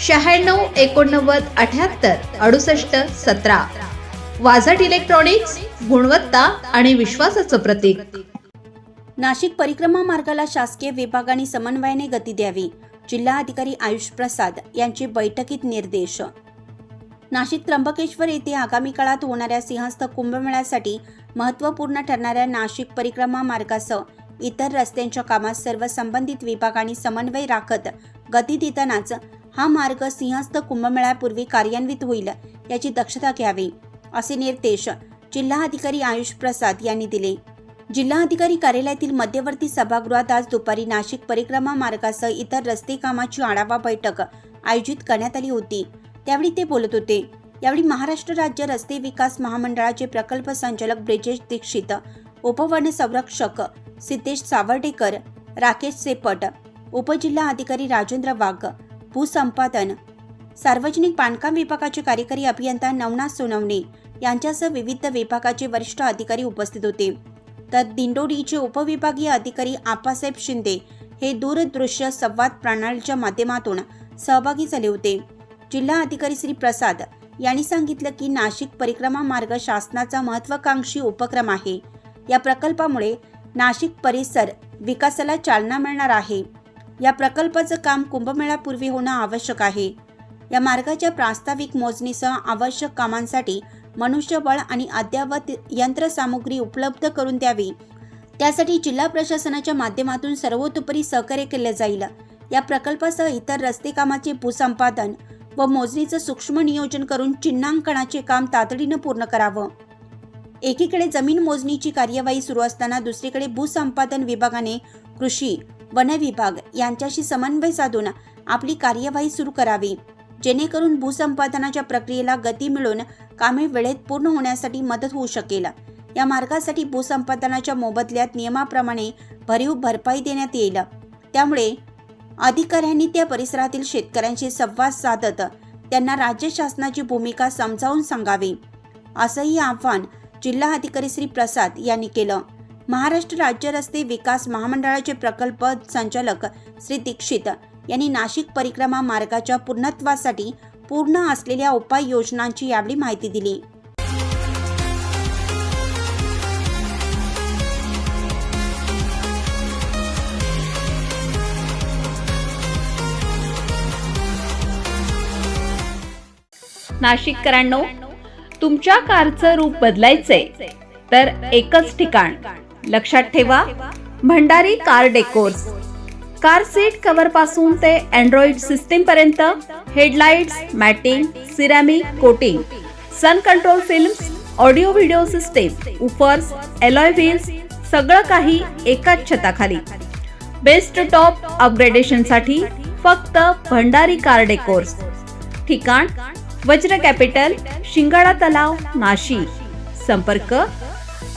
शहाण्णव एकोणनव्वद अठ्याहत्तर अडुसष्ट सतरा. वाझट इलेक्ट्रॉनिक्स गुणवत्ता आणि विश्वासाचं प्रतीक. नाशिक परिक्रमा मार्गाला शासकीय विभागाने समन्वयाने गती द्यावी जिल्हा अधिकारी आयुष प्रसाद यांचे बैठकीत निर्देश. नाशिक त्र्यंबकेश्वर येथे आगामी काळात होणाऱ्या सिंहस्थ कुंभमेळ्यासाठी महत्त्वपूर्ण ठरणाऱ्या नाशिक परिक्रमा मार्गासह इतर रस्त्यांच्या कामात सर्व संबंधित विभागांनी समन्वय राखत गती देतानाच हा मार्ग सिंहस्थ कुंभमेळ्यापूर्वी कार्यान्वित होईल याची दक्षता घ्यावी असे निर्देश जिल्हा अधिकारी आयुष प्रसाद यांनी दिले. जिल्हाधिकारी कार्यालयातील मध्यवर्ती सभागृहात आज दुपारी नाशिक परिक्रमा मार्गासह इतर रस्ते कामाची आढावा बैठक आयोजित करण्यात आली होती. त्यावेळी ते बोलत होते. यावेळी महाराष्ट्र राज्य रस्ते विकास महामंडळाचे प्रकल्प संचालक ब्रिजेश दीक्षित उपवन संरक्षक सिद्धेश सावर्डेकर राकेश सेपट उपजिल्हा अधिकारी राजेंद्र वाघ भूसंपादन. सार्वजनिक बांधकाम विभागाचे कार्यकारी अभियंता नवनाथ सोनवणे यांच्यासह विविध विभागाचे वरिष्ठ अधिकारी उपस्थित होते. तर दिंडोरीचे उपविभागीय अधिकारी आपासाहेब शिंदे हे दूरदृश्य संवाद प्रणालीच्या माध्यमातून सहभागी झाले होते. जिल्हा अधिकारी श्री प्रसाद यांनी सांगितलं की नाशिक परिक्रमा मार्ग शासनाचा महत्वाकांक्षी उपक्रम आहे. या प्रकल्पामुळे नाशिक परिसर विकासाला चालना मिळणार आहे. या प्रकल्पाचं काम कुंभमेळापूर्वी होणं आवश्यक आहे. या मार्गाच्या प्रास्ताविक मोजणीसह आवश्यक कामांसाठी मनुष्यबळ आणि अद्ययावत यंत्रसामुग्री उपलब्ध करून द्यावी. त्यासाठी जिल्हा प्रशासनाच्या माध्यमातून सर्वतोपरी सहकार्य केले जाईल. या प्रकल्पासह इतर रस्ते कामाचे भूसंपादन व मोजणीचं सूक्ष्म नियोजन करून चिन्हांकनाचे काम तातडीनं पूर्ण करावं. एकीकडे जमीन मोजणीची कार्यवाही सुरू असताना दुसरीकडे भूसंपादन विभागाने कृषी वन विभाग यांच्याशी समन्वय साधून आपली कार्यवाही सुरू करावी. जेणेकरून भूसंपादनाच्या प्रक्रियेला गती मिळून कामे वेळेत पूर्ण होण्यासाठी मदत होऊ शकेल. या मार्गासाठी भूसंपादनाच्या मोबदल्यात नियमाप्रमाणे भरीव भरपाई देण्यात येईल. त्यामुळे अधिकाऱ्यांनी त्या परिसरातील शेतकऱ्यांशी संवाद साधत त्यांना राज्य शासनाची भूमिका समजावून सांगावी असंही आव्हान जिल्हा अधिकारी श्री प्रसाद यांनी केलं. महाराष्ट्र राज्य रस्ते विकास महामंडळाचे प्रकल्प संचालक श्री दीक्षित यांनी नाशिक परिक्रमा मार्गाच्या पूर्णत्वासाठी पूर्ण असलेल्या उपाययोजनांची यावेळी माहिती दिली. नाशिककरांनो तुमच्या कारचं रूप बदलायचंय तर एकच ठिकाण लक्षात ठेवा Bhandari car decors car seat कव्हरपासून ते अँड्रॉइड सिस्टीम पर्यंत headlights matting ceramic coating sun control films audio video system woofers alloy wheels सगळं काही एकाच छताखाली. बेस्ट टॉप अपग्रेडेशनसाठी फक्त भंडारी कार डेकोर्स ठिकाण वज्र कॅपिटल शिंगाडा तलाव नाशिक. संपर्क